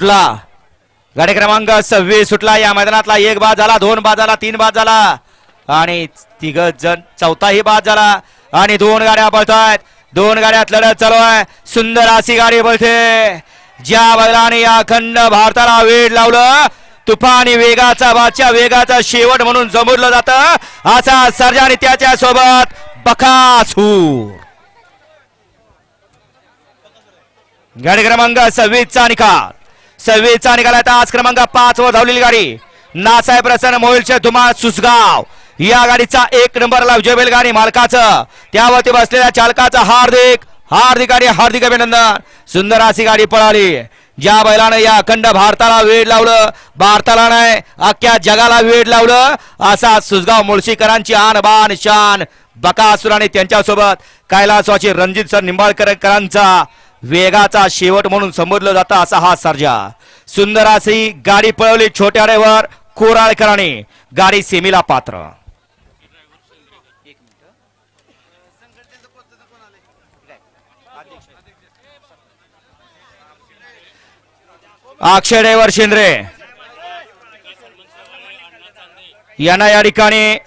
सुटला. गाडी क्रमांक सव्वीस सुटला. या मैदानातला एक बाद झाला दोन बाद झाला तीन बाद झाला. आणि तिघ जण चौथाही बाद झाला. आणि दोन गाड्या पळतायत. दोन गाड्यात लढत चालू आहे. सुंदर अशी गाडी बळते ज्या बैलाने या अखंड भारताला वेळ लावलं तुफानी वेगाचा बादच्या वेगाचा शेवट म्हणून जमवलं जात. असा सर्जाने त्याच्या सोबत बकासूर. गाडी क्रमांक सव्वीसचा निकाल. सव्वीसचा निघाला आहे आज क्रमांक पाच वर धावलेली गाडी. नासाहेब प्रसन्न मोहिलचे धुमाळ सुसगाव. या गाडीचा एक नंबरला विजय गाडी मालकाचं. त्यावरती बसलेल्या चालकाचं हार्दिक हार्दिक आणि हार्दिक अभिनंदन. सुंदर अशी गाडी पळाली. ज्या बैलानं या अखंड भारताला वेळ लावलं भारताला नाही अख्ख्या जगाला वेळ लावलं असा सुसगाव मुळशीकरांची आन बान शान बकासूर आणि त्यांच्यासोबत कैलासवाची रणजित सर निंबाळकरांचा वेगाचा शेवट म्हणून संबोधलं जातं असा हा सर्जा. सुंदर अशी गाडी पळवली छोट्या ड्रायव्हर कोराळकरांनी. गाडी सेमीला पात्र. अक्षय ड्रायव्हर शेंद्रे. यांना या ठिकाणी